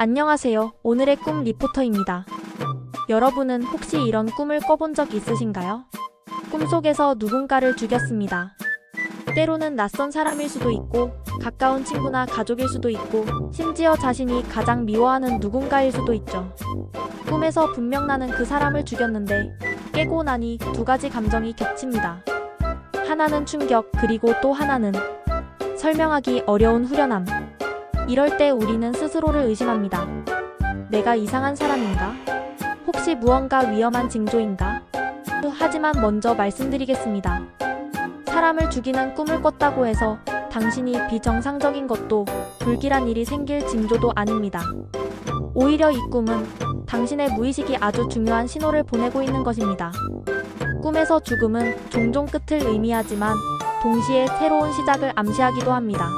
안녕하세요. 오늘의 꿈 리포터입니다. 여러분은 혹시 이런 꿈을 꿔본 적 있으신가요? 꿈속에서 누군가를 죽였습니다. 때로는 낯선 사람일 수도 있고, 가까운 친구나 가족일 수도 있고, 심지어 자신이 가장 미워하는 누군가일 수도 있죠. 꿈에서 분명 나는 그 사람을 죽였는데, 깨고 나니 두 가지 감정이 겹칩니다. 하나는 충격, 그리고 또 하나는 설명하기 어려운 후련함. 이럴 때 우리는 스스로를 의심합니다. 내가 이상한 사람인가? 혹시 무언가 위험한 징조인가? 하지만 먼저 말씀드리겠습니다. 사람을 죽이는 꿈을 꿨다고 해서 당신이 비정상적인 것도 불길한 일이 생길 징조도 아닙니다. 오히려 이 꿈은 당신의 무의식이 아주 중요한 신호를 보내고 있는 것입니다. 꿈에서 죽음은 종종 끝을 의미하지만 동시에 새로운 시작을 암시하기도 합니다.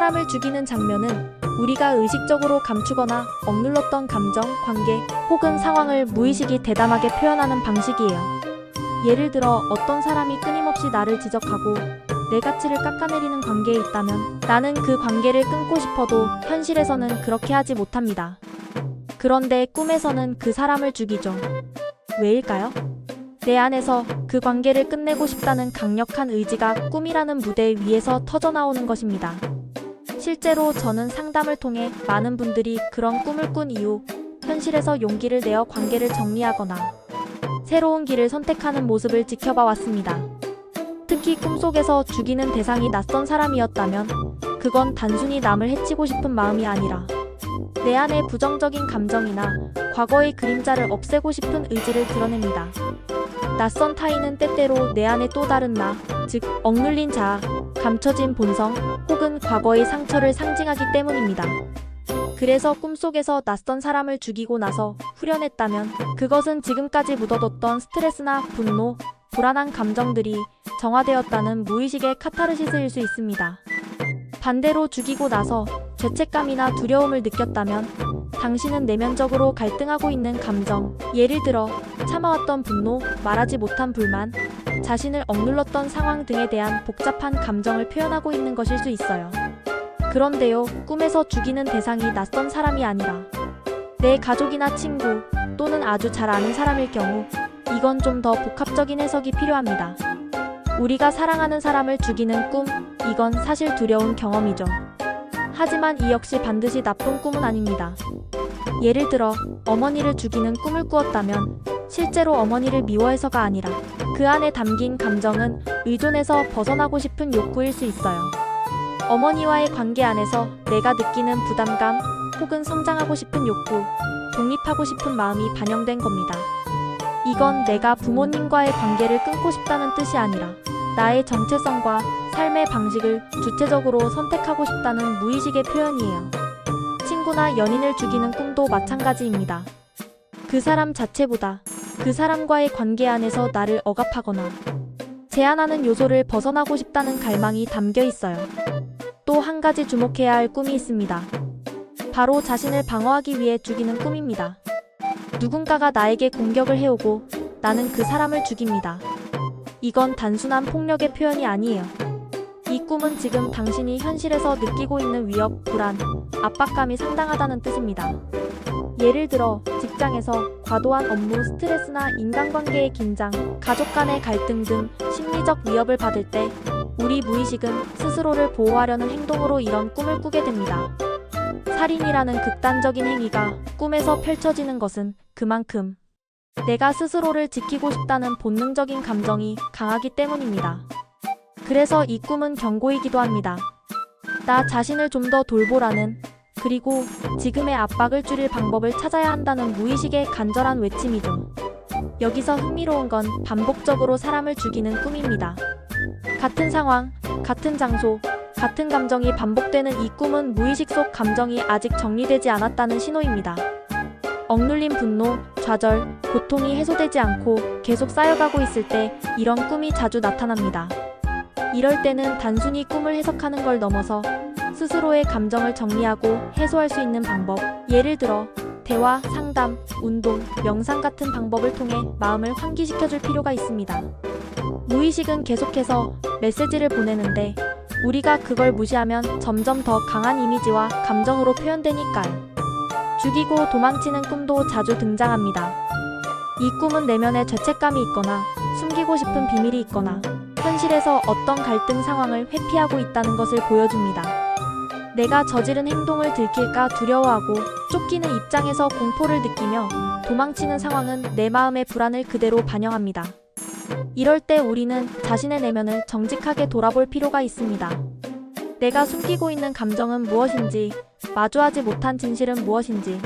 사람을 죽이는 장면은 우리가 의식적으로 감추거나 억눌렀던 감정, 관계 혹은 상황을 무의식이 대담하게 표현하는 방식이에요. 예를 들어 어떤 사람이 끊임없이 나를 지적하고 내 가치를 깎아내리는 관계에 있다면 나는 그 관계를 끊고 싶어도 현실에서는 그렇게 하지 못합니다. 그런데 꿈에서는 그 사람을 죽이죠. 왜일까요? 내 안에서 그 관계를 끝내고 싶다는 강력한 의지가 꿈이라는 무대 위에서 터져나오는 것입니다. 실제로 저는 상담을 통해 많은 분들이 그런 꿈을 꾼 이후 현실에서 용기를 내어 관계를 정리하거나 새로운 길을 선택하는 모습을 지켜봐 왔습니다. 특히 꿈속에서 죽이는 대상이 낯선 사람이었다면 그건 단순히 남을 해치고 싶은 마음이 아니라 내 안의 부정적인 감정이나 과거의 그림자를 없애고 싶은 의지를 드러냅니다. 낯선 타인은 때때로 내 안의 또 다른 나, 즉 억눌린 자아, 감춰진 본성 혹은 과거의 상처를 상징하기 때문입니다. 그래서 꿈속에서 낯선 사람을 죽이고 나서 후련했다면 그것은 지금까지 묻어뒀던 스트레스나 분노, 불안한 감정들이 정화되었다는 무의식의 카타르시스일 수 있습니다. 반대로 죽이고 나서 죄책감이나 두려움을 느꼈다면 당신은 내면적으로 갈등하고 있는 감정, 예를 들어 참아왔던 분노, 말하지 못한 불만, 자신을 억눌렀던 상황 등에 대한 복잡한 감정을 표현하고 있는 것일 수 있어요. 그런데요, 꿈에서 죽이는 대상이 낯선 사람이 아니라 내 가족이나 친구 또는 아주 잘 아는 사람일 경우 이건 좀 더 복합적인 해석이 필요합니다. 우리가 사랑하는 사람을 죽이는 꿈, 이건 사실 두려운 경험이죠. 하지만 이 역시 반드시 나쁜 꿈은 아닙니다. 예를 들어 어머니를 죽이는 꿈을 꾸었다면 실제로 어머니를 미워해서가 아니라 그 안에 담긴 감정은 의존해서 벗어나고 싶은 욕구일 수 있어요. 어머니와의 관계 안에서 내가 느끼는 부담감 혹은 성장하고 싶은 욕구, 독립하고 싶은 마음이 반영된 겁니다. 이건 내가 부모님과의 관계를 끊고 싶다는 뜻이 아니라 나의 정체성과 삶의 방식을 주체적으로 선택하고 싶다는 무의식의 표현이에요. 친구나 연인을 죽이는 꿈도 마찬가지입니다. 그 사람 자체보다 그 사람과의 관계 안에서 나를 억압하거나 제한하는 요소를 벗어나고 싶다는 갈망이 담겨 있어요. 또 한 가지 주목해야 할 꿈이 있습니다. 바로 자신을 방어하기 위해 죽이는 꿈입니다. 누군가가 나에게 공격을 해오고 나는 그 사람을 죽입니다. 이건 단순한 폭력의 표현이 아니에요. 이 꿈은 지금 당신이 현실에서 느끼고 있는 위협, 불안, 압박감이 상당하다는 뜻입니다. 예를 들어 직장에서 과도한 업무 스트레스나 인간관계의 긴장, 가족 간의 갈등 등 심리적 위협을 받을 때 우리 무의식은 스스로를 보호하려는 행동으로 이런 꿈을 꾸게 됩니다. 살인이라는 극단적인 행위가 꿈에서 펼쳐지는 것은 그만큼 내가 스스로를 지키고 싶다는 본능적인 감정이 강하기 때문입니다. 그래서 이 꿈은 경고이기도 합니다. 나 자신을 좀 더 돌보라는 그리고 지금의 압박을 줄일 방법을 찾아야 한다는 무의식의 간절한 외침이죠. 여기서 흥미로운 건 반복적으로 사람을 죽이는 꿈입니다. 같은 상황, 같은 장소, 같은 감정이 반복되는 이 꿈은 무의식 속 감정이 아직 정리되지 않았다는 신호입니다. 억눌린 분노, 좌절, 고통이 해소되지 않고 계속 쌓여가고 있을 때 이런 꿈이 자주 나타납니다. 이럴 때는 단순히 꿈을 해석하는 걸 넘어서 스스로의 감정을 정리하고 해소할 수 있는 방법, 예를 들어 대화, 상담, 운동, 명상 같은 방법을 통해 마음을 환기시켜줄 필요가 있습니다. 무의식은 계속해서 메시지를 보내는데 우리가 그걸 무시하면 점점 더 강한 이미지와 감정으로 표현되니까요. 죽이고 도망치는 꿈도 자주 등장합니다. 이 꿈은 내면에 죄책감이 있거나 숨기고 싶은 비밀이 있거나 현실에서 어떤 갈등 상황을 회피하고 있다는 것을 보여줍니다. 내가 저지른 행동을 들킬까 두려워하고 쫓기는 입장에서 공포를 느끼며 도망치는 상황은 내 마음의 불안을 그대로 반영합니다. 이럴 때 우리는 자신의 내면을 정직하게 돌아볼 필요가 있습니다. 내가 숨기고 있는 감정은 무엇인지, 마주하지 못한 진실은 무엇인지,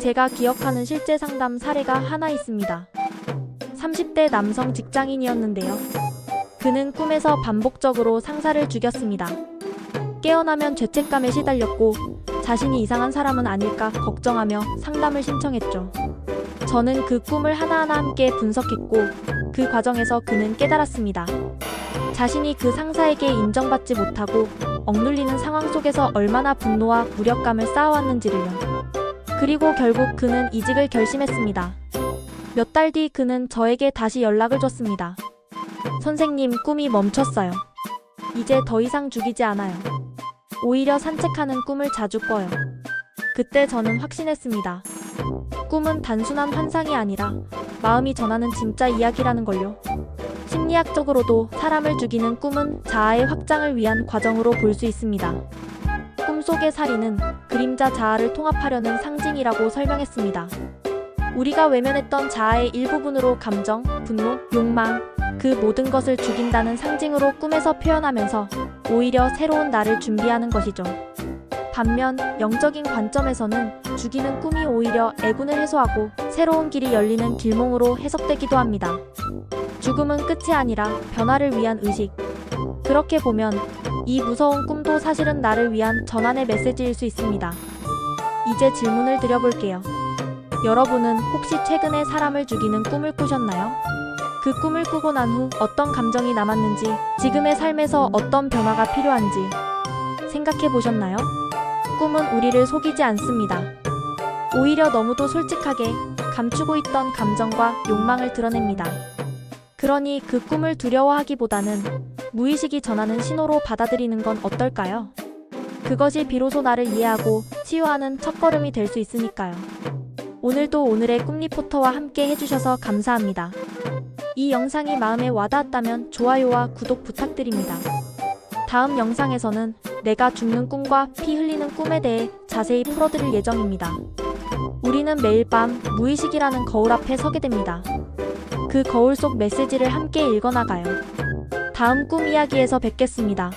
제가 기억하는 실제 상담 사례가 하나 있습니다. 30대 남성 직장인이었는데요. 그는 꿈에서 반복적으로 상사를 죽였습니다. 깨어나면 죄책감에 시달렸고 자신이 이상한 사람은 아닐까 걱정하며 상담을 신청했죠. 저는 그 꿈을 하나하나 함께 분석했고 그 과정에서 그는 깨달았습니다. 자신이 그 상사에게 인정받지 못하고 억눌리는 상황 속에서 얼마나 분노와 무력감을 쌓아왔는지를요. 그리고 결국 그는 이직을 결심했습니다. 몇 달 뒤 그는 저에게 다시 연락을 줬습니다. 선생님, 꿈이 멈췄어요. 이제 더 이상 죽이지 않아요. 오히려 산책하는 꿈을 자주 꿔요. 그때 저는 확신했습니다. 꿈은 단순한 환상이 아니라 마음이 전하는 진짜 이야기라는 걸요. 심리학적으로도 사람을 죽이는 꿈은 자아의 확장을 위한 과정으로 볼 수 있습니다. 꿈속의 살인은 그림자 자아를 통합하려는 상징이라고 설명했습니다. 우리가 외면했던 자아의 일부분으로 감정, 분노, 욕망, 그 모든 것을 죽인다는 상징으로 꿈에서 표현하면서 오히려 새로운 나를 준비하는 것이죠. 반면 영적인 관점에서는 죽이는 꿈이 오히려 애군을 해소하고 새로운 길이 열리는 길몽으로 해석되기도 합니다. 죽음은 끝이 아니라 변화를 위한 의식. 그렇게 보면 이 무서운 꿈도 사실은 나를 위한 전환의 메시지일 수 있습니다. 이제 질문을 드려볼게요. 여러분은 혹시 최근에 사람을 죽이는 꿈을 꾸셨나요? 그 꿈을 꾸고 난 후 어떤 감정이 남았는지, 지금의 삶에서 어떤 변화가 필요한지 생각해 보셨나요? 꿈은 우리를 속이지 않습니다. 오히려 너무도 솔직하게 감추고 있던 감정과 욕망을 드러냅니다. 그러니 그 꿈을 두려워하기보다는 무의식이 전하는 신호로 받아들이는 건 어떨까요? 그것이 비로소 나를 이해하고 치유하는 첫걸음이 될 수 있으니까요. 오늘도 오늘의 꿈 리포터와 함께 해주셔서 감사합니다. 이 영상이 마음에 와닿았다면 좋아요와 구독 부탁드립니다. 다음 영상에서는 내가 죽는 꿈과 피 흘리는 꿈에 대해 자세히 풀어드릴 예정입니다. 우리는 매일 밤 무의식이라는 거울 앞에 서게 됩니다. 그 거울 속 메시지를 함께 읽어나가요. 다음 꿈 이야기에서 뵙겠습니다.